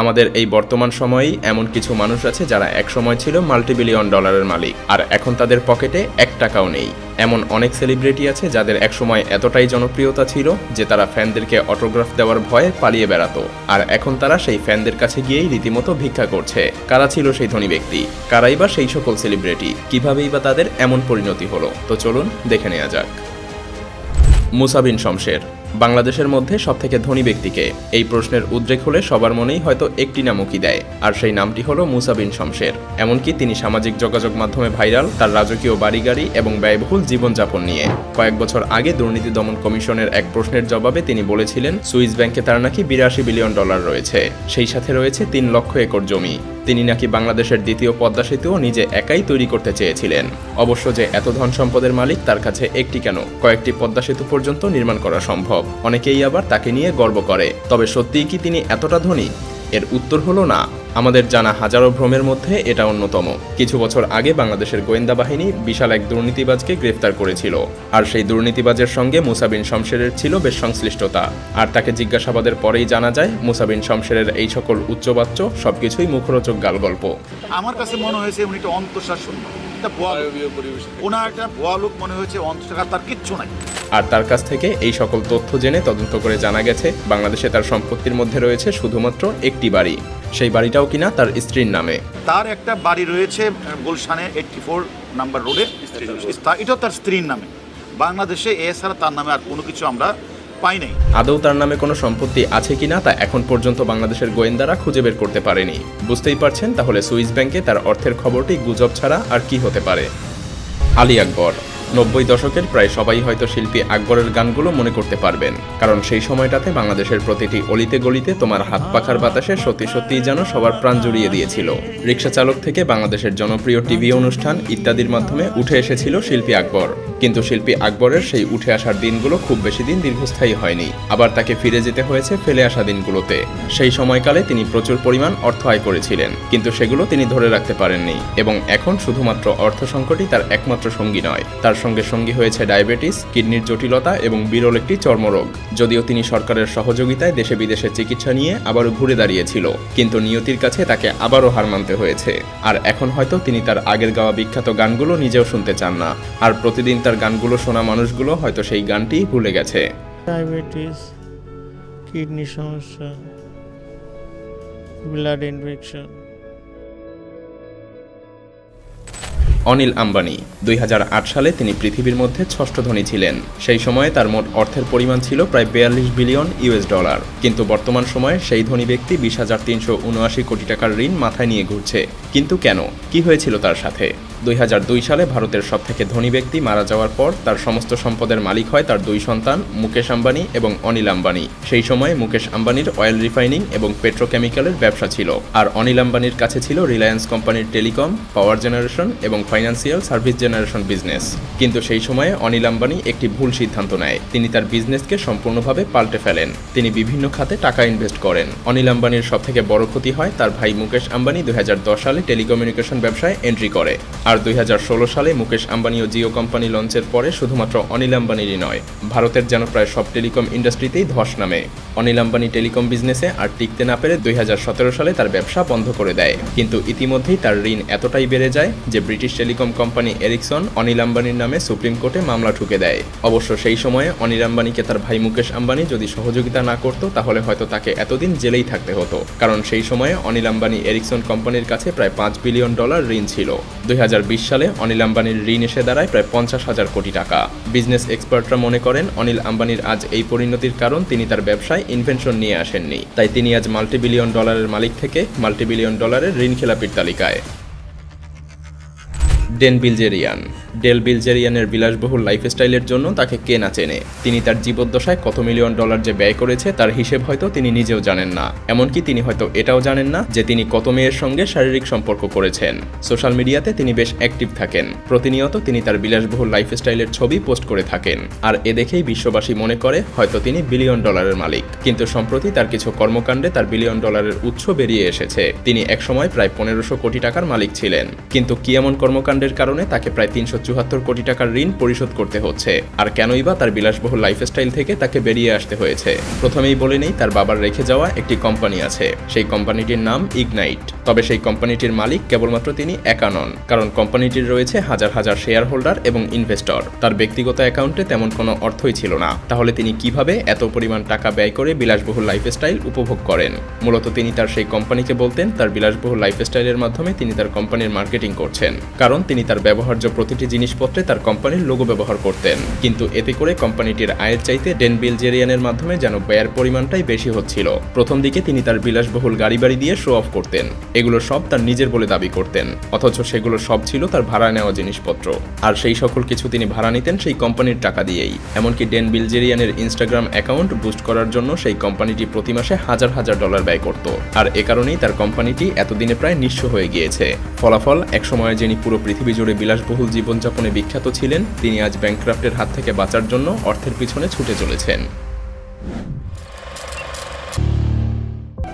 আমাদের এই বর্তমান সময়েই এমন কিছু মানুষ আছে যারা একসময় ছিল মাল্টিবিলিয়ন ডলারের মালিক, আর এখন তাদের পকেটে এক টাকাও নেই। এমন অনেক সেলিব্রিটি আছে যাদের একসময় এতটাই জনপ্রিয়তা ছিল যে তারা ফ্যানদেরকে অটোগ্রাফ দেওয়ার ভয়ে পালিয়ে বেড়াতো, আর এখন তারা সেই ফ্যানদের কাছে গিয়েই রীতিমতো ভিক্ষা করছে। কারা ছিল সেই ধনী ব্যক্তি? কারাই বা সেই সকল সেলিব্রিটি? কিভাবেই বা তাদের এমন পরিণতি হলো? তো চলুন দেখে নেওয়া যাক। মুসাবিন শমশের বাংলাদেশের মধ্যে সবথেকে ধনী ব্যক্তিকে। এই প্রশ্নের উদ্রেক হলে সবার মনেই হয়তো একটি নামকই দেয়। আর সেই নামটি হলো মুসাবিন শমশের। এমনকি তিনি সামাজিক যোগাযোগ মাধ্যমে ভাইরাল তার রাজকীয় বাড়ি গাড়ি এবং ব্যয়বহুল জীবনযাপন নিয়ে। কয়েক বছর আগে দুর্নীতি দমন কমিশনের এক প্রশ্নের জবাবে তিনি বলেছিলেন, সুইস ব্যাংকে তার নাকি বিরাশি বিলিয়ন ডলার রয়েছে। সেই সাথে রয়েছে তিন লক্ষ একর জমি। তিনি নাকি বাংলাদেশের দ্বিতীয় পদ্মা সেতুও নিজে একাই তৈরি করতে চেয়েছিলেন। অবশ্য যে এত ধন সম্পদের মালিক তার কাছে একটি কেন? কয়েকটি পদ্মা সেতু পর্যন্ত নির্মাণ করা সম্ভব। অনেকেই আবার তাকে নিয়ে গর্ব করে। তবে সত্যিই কি তিনি এতটা ধনী? এর উত্তর হলো না। আমাদের জানা হাজারো ভ্রমের মধ্যে এটা অন্যতম। কিছু বছর আগে বাংলাদেশের গোয়েন্দা বাহিনী বিশাল এক দুর্নীতিবাজকে গ্রেফতার করেছিল। আর সেই দুর্নীতিবাজের সঙ্গে মুসাবিন শমশেরের ছিল বেশ সংশ্লিষ্টতা। আর তাকে জিজ্ঞাসাবাদের পরেই জানা যায়, মুসাবিন শমশেরের এই সকল উচ্চবাচ্য সবকিছুই মুখরোচক গালগল্প। আমার কাছে মনে হয়েছে উনি অন্তঃশাসন। একটা ভুয়া ওনার একটা ভুয়া লোক মনে হয়েছে অন্তঃশাসন তার কিচ্ছু নাই। আর তার কাছ থেকে এই সকল তথ্য জেনে তদন্ত করে জানা গেছে বাংলাদেশে তার সম্পত্তির মধ্যে রয়েছে শুধুমাত্র একটি বাড়ি। সেই বাড়িটাও কিনা তার স্ত্রীর নামে। তার একটা বাড়ি রয়েছে গুলশানে এইটটি ফোর নাম্বার রোডে তা- এটাও তার স্ত্রীর নামে। বাংলাদেশে এছাড়া তার নামে আর কোনো কিছু আমরা পাই নাই। আদৌ তার নামে কোনো সম্পত্তি আছে কিনা তা এখন পর্যন্ত বাংলাদেশের গোয়েন্দারা খুঁজে বের করতে পারেনি। বুঝতেই পারছেন, তাহলে সুইস ব্যাংকে তার অর্থের খবরটি গুজব ছাড়া আর কি হতে পারে? আলী আকবর, নব্বই দশকের প্রায় সবাই হয়তো শিল্পী আকবরের গানগুলো মনে করতে পারবেন, কারণ সেই সময়টাতে বাংলাদেশের প্রতিটি অলিতে গলিতে তোমার হাত পাখার বাতাসে সত্যি সত্যিই যেন সবার প্রাণ জুড়িয়ে দিয়েছিল। রিক্সা চালক থেকে বাংলাদেশের জনপ্রিয় টিভি অনুষ্ঠান ইত্যাদির মাধ্যমে উঠে এসেছিল শিল্পী আকবর। কিন্তু শিল্পী আকবরের সেই উঠে আসার দিনগুলো খুব বেশি দিন দীর্ঘস্থায়ী হয়নি। আবার তাকে ফিরে যেতে হয়েছে ফেলে আসা দিনগুলোতে। সেই সময়কালে তিনি প্রচুর পরিমাণ অর্থ আয় করেছিলেন, কিন্তু সেগুলো তিনি ধরে রাখতে পারেননি এবং এখন শুধুমাত্র অর্থ সংকটই তার একমাত্র সঙ্গী নয়। তার সঙ্গে সঙ্গী হয়েছে ডায়াবেটিস, কিডনির জটিলতা এবং বিরল একটি চর্মরোগ। যদিও তিনি সরকারের সহযোগিতায় দেশে বিদেশে চিকিৎসা নিয়ে আবারও ঘুরে দাঁড়িয়েছিল, কিন্তু নিয়তির কাছে তাকে আবারও হার মানতে হয়েছে। আর এখন হয়তো তিনি তার আগের গাওয়া বিখ্যাত গানগুলো নিজেও শুনতে চান না। আর প্রতিদিন তার গানগুলো শোনা মানুষগুলো হয়তো সেই গানটি ভুলে গেছে। ডায়াবেটিস কিডনি সমস্যা ব্লাড ইনফেকশন। অনিল আম্বানি দুই হাজার আট সালে তিনি পৃথিবীর মধ্যে ষষ্ঠ ধনী ছিলেন। সেই সময়ে তার মোট অর্থের পরিমাণ ছিল প্রায় বিয়াল্লিশ বিলিয়ন ইউএস ডলার। কিন্তু বর্তমান সময়ে সেই ধনী ব্যক্তি বিশ হাজার তিনশো উনআশি কোটি টাকার ঋণ মাথায় নিয়ে ঘুরছে। কিন্তু কেন? কি হয়েছিল তার সাথে? দুই হাজার দুই সালে ভারতের সবথেকে ধনী ব্যক্তি মারা যাওয়ার পর তার সমস্ত সম্পদের মালিক হয় তার দুই সন্তান, মুকেশ আম্বানি এবং অনিল আম্বানি। সেই সময়ে মুকেশ আম্বানির অয়েল রিফাইনিং এবং পেট্রোকেমিক্যালের ব্যবসা ছিল আর অনিল আম্বানির কাছে ছিল রিলায়েন্স কোম্পানির টেলিকম, পাওয়ার জেনারেশন এবং ফাইন্যান্সিয়াল সার্ভিস জেনারেশন বিজনেস। কিন্তু সেই সময়ে অনিল আম্বানি একটি ভুল সিদ্ধান্ত নেয়। তিনি তার বিজনেসকে সম্পূর্ণভাবে পাল্টে ফেলেন। তিনি বিভিন্ন খাতে টাকা ইনভেস্ট করেন। অনিল আম্বানির সবথেকে বড় ক্ষতি হয় তার ভাই মুকেশ আম্বানি দুই হাজার দশ সালে টেলিকমিউনিকেশন ব্যবসায় এন্ট্রি করে। আর দুই হাজার ষোলো সালে মুকেশ আম্বানি ও জিও কোম্পানি লঞ্চের পরে শুধুমাত্র অনিল আম্বানিরই নয়, ভারতের যেন প্রায় সব টেলিকম ইন্ডাস্ট্রিতেই ধস নামে। অনিল আম্বানি টেলিকম বিজনেসে আর টিকতে না পেরে দুই হাজার সতেরো সালে তার ব্যবসা বন্ধ করে দেয়। কিন্তু ইতিমধ্যেই তার ঋণ এতটাই বেড়ে যায় যে British telecom company Ericsson Anil আম্বানির নামে সুপ্রিম কোর্টে মামলা ঠুকে দেয়। অবশ্য সেই সময়ে অনিল আম্বানিকে তার ভাই মুকেশ আম্বানি যদি সহযোগিতা না করত, তাহলে হয়তো তাকে এতদিন জেলেই থাকতে হতো। কারণ সেই সময়ে অনিল আম্বানি এরিকসন কোম্পানির কাছে প্রায় পাঁচ বিলিয়ন ডলার ঋণ ছিল। দুই হাজার বিশ সালে অনিল আম্বানির ঋণ এসে দাঁড়ায় প্রায় পঞ্চাশ হাজার কোটি টাকা। বিজনেস এক্সপার্টরা মনে করেন, অনিল আম্বানির আজ এই পরিণতির কারণ তিনি তার ব্যবসায় ইনভেনশন নিয়ে আসেননি। তাই তিনি আজ মাল্টিবিলিয়ন ডলারের মালিক থেকে মাল্টিবিলিয়ন ডলারের ঋণ খেলাপির তালিকায়। ডেন বিলজেরিয়ান। ডেল বিলজেরিয়ানের বিলাসবহুল লাইফস্টাইলের জন্য তাকে কে না চেনে। তিনি তার জীবদ্দশায় কত মিলিয়ন ডলার যে ব্যয় করেছে, তার হিসেব হয়তো তিনি নিজেও জানেন না। এমনকি তিনি হয়তো এটাও জানেন না যে তিনি কত মেয়ের সঙ্গে শারীরিক সম্পর্ক করেছেন। সোশ্যাল মিডিয়াতে তিনি বেশ অ্যাক্টিভ থাকেন। প্রতিনিয়ত তিনি তার বিলাসবহুল লাইফস্টাইলের ছবি পোস্ট করে থাকেন। আর এ দেখেই বিশ্ববাসী মনে করে, হয়তো তিনি বিলিয়ন ডলারের মালিক। কিন্তু সম্প্রতি তার কিছু কর্মকাণ্ডে তার বিলিয়ন ডলারের উৎস বেরিয়ে এসেছে। তিনি একসময় প্রায় পনেরোশো কোটি টাকার মালিক ছিলেন। কিন্তু কি এমন কর্মকাণ্ডের কারণে তাকে প্রায় তিনশো চুহাত্তর কোটি টাকার ঋণ পরিশোধ করতে হচ্ছে। আর কেনই বা তার বিলাসবহুল লাইফস্টাইল থেকে তাকে বেরিয়ে আসতে হয়েছে। প্রথমেই বলে নেই, তার বাবার রেখে যাওয়া একটি কোম্পানি আছে। সেই কোম্পানিটির নাম ইগনাইট তবে সেই কোম্পানিটির মালিক কেবলমাত্র তিনি একা নন, কারণ কোম্পানিটির রয়েছে হাজার হাজার শেয়ার হোল্ডার এবং ইনভেস্টর তার ব্যক্তিগত অ্যাকাউন্টে তেমন কোনো অর্থই ছিল না। তাহলে তিনি কীভাবে এত পরিমাণ টাকা ব্যয় করে বিলাসবহুল লাইফস্টাইল উপভোগ করেন? মূলত তিনি তার সেই কোম্পানিকে বলতেন, তার বিলাসবহুল লাইফস্টাইলের মাধ্যমে তিনি তার কোম্পানির মার্কেটিং করছেন। কারণ তিনি তার ব্যবহার্য প্রতিটি জিনিসপত্রে তার কোম্পানির লোগো ব্যবহার করতেন। কিন্তু এতে করে কোম্পানিটির আয়ের চাইতে ডেন বিলজেরিয়ানের মাধ্যমে যেন ব্যয়ের পরিমাণটাই বেশি হচ্ছিল। প্রথম দিকে তিনি তার বিলাসবহুল গাড়ি বাড়ি দিয়ে শো অফ করতেন। এগুলো সব তার নিজের বলে দাবি করতেন। অথচ সেগুলো সব ছিল তার ভাড়া নেওয়া জিনিসপত্র। আর সেই সকল কিছু তিনি ভাড়া নিতেন সেই কোম্পানির টাকা দিয়েই। এমনকি ডেন বিলজেরিয়ানের ইনস্টাগ্রাম অ্যাকাউন্ট বুস্ট করার জন্য সেই কোম্পানিটি প্রতি মাসে হাজার হাজার ডলার ব্যয় করত। আর এ কারণেই তার কোম্পানিটি এতদিনে প্রায় নিঃস্ব হয়ে গিয়েছে। ফলাফল একসময় যিনি পুরো পৃথিবী জুড়ে বিলাসবহুল জীবনযাপনে বিখ্যাত ছিলেন, তিনি আজ ব্যাংক্রাফ্টের হাত থেকে বাঁচার জন্য অর্থের পিছনে ছুটে চলেছেন।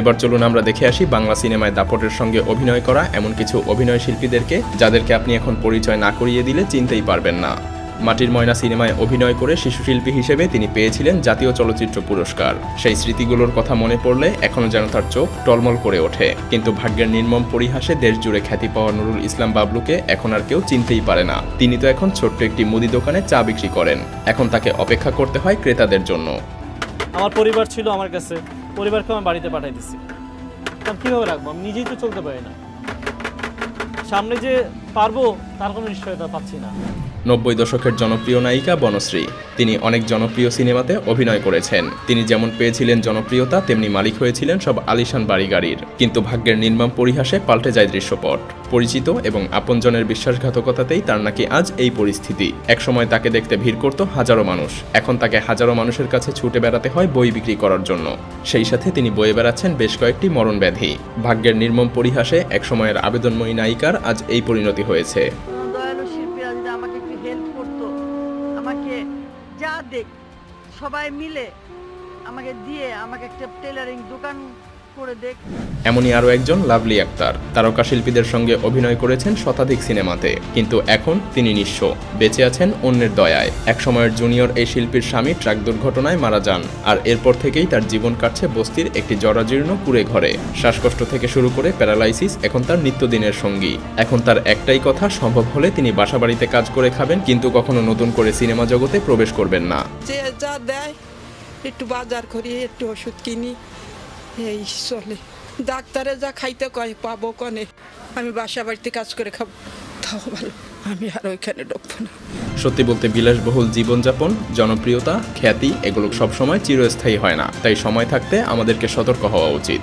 এবার চলুন আমরা দেখে আসি বাংলা সিনেমায় দাপটের সঙ্গে অভিনয় করা এমন কিছু অভিনয় শিল্পীদেরকে, যাদেরকে আপনি এখন পরিচয় না করিয়ে দিলে চিনতেই পারবেন না। মাটির ময়না সিনেমায় অভিনয় করে শিশুশিল্পী হিসেবে তিনি পেয়েছিলেন জাতীয় চলচ্চিত্র পুরস্কার। সেই স্মৃতিগুলোর কথা মনে পড়লে এখনও যেন তার চোখ টলমল করে ওঠে। কিন্তু ভাগ্যের নির্মম পরিহাসে দেশ জুড়ে খ্যাতি পাওয়া নুরুল ইসলাম বাবলুকে এখন আর কেউ চিনতেই পারে না। তিনি তো এখন ছোট্ট একটি মুদি দোকানে চা বিক্রি করেন। এখন তাকে অপেক্ষা করতে হয় ক্রেতাদের জন্য। আমার পরিবার ছিল আমার কাছে। পরিবারকে আমি বাড়িতে পাঠাই দিচ্ছি কীভাবে রাখব? আমি নিজেই তো চলতে পারি না। সামনে যে পারব, তার কোনো নিশ্চয়তা পাচ্ছি না। নব্বই দশকের জনপ্রিয় নায়িকা বনশ্রী। তিনি অনেক জনপ্রিয় সিনেমাতে অভিনয় করেছেন। তিনি যেমন পেয়েছিলেন জনপ্রিয়তা, তেমনি মালিক হয়েছিলেন সব আলিশান বাড়ি গাড়ির কিন্তু ভাগ্যের নির্মম পরিহাসে পাল্টে যায় দৃশ্যপট। পরিচিত এবং আপনজনের বিশ্বাসঘাতকতাতেই তার নাকি আজ এই পরিস্থিতি। একসময় তাকে দেখতে ভিড় করত হাজারো মানুষ। এখন তাকে হাজারো মানুষের কাছে ছুটে বেড়াতে হয় বই বিক্রি করার জন্য। সেই সাথে তিনি বয়ে বেড়াচ্ছেন বেশ কয়েকটি মরণ ব্যাধি ভাগ্যের নির্মম পরিহাসে একসময়ের আবেদনময়ী নায়িকার আজ এই পরিণতি হয়েছে। সবাই মিলে আমাকে দিয়ে আমাকে একটা টেলারিং দোকান এমনই আরও একজন লাভলি আক্তার তারকা শিল্পীদের সঙ্গে অভিনয় করেছেন শতাধিক সিনেমাতে কিন্তু এখন তিনি নিঃস্ব। বেঁচে আছেন অন্যের দয়ায়। একসময়ের জুনিয়র এই শিল্পীর স্বামী ট্রাক দুর্ঘটনায় মারা যান আর এরপর থেকেই তার জীবন কাটছে বস্তির একটি জরাজীর্ণ কুড়ে ঘরে। শ্বাসকষ্ট থেকে শুরু করে প্যারালাইসিস এখন তার নিত্যদিনের সঙ্গী। এখন তার একটাই কথা সম্ভব হলে তিনি বাসাবাড়িতে কাজ করে খাবেন কিন্তু কখনো নতুন করে সিনেমা জগতে প্রবেশ করবেন না। যে যা দেয় একটু বাজার করি একটু ওষুধ কিনি এই চলে ডাক্তারে যা খাইতে কয়, পাবো কনে। আমি বাসা বাড়িতে কাজ করে খাব, তাও ভালো। আমি আর ওইখানে ঢুকবো না। সত্যি বলতে বিলাসবহুল জীবনযাপন, জনপ্রিয়তা, খ্যাতি, এগুলো সবসময় চিরস্থায়ী হয় না। তাই সময় থাকতে আমাদেরকে সতর্ক হওয়া উচিত।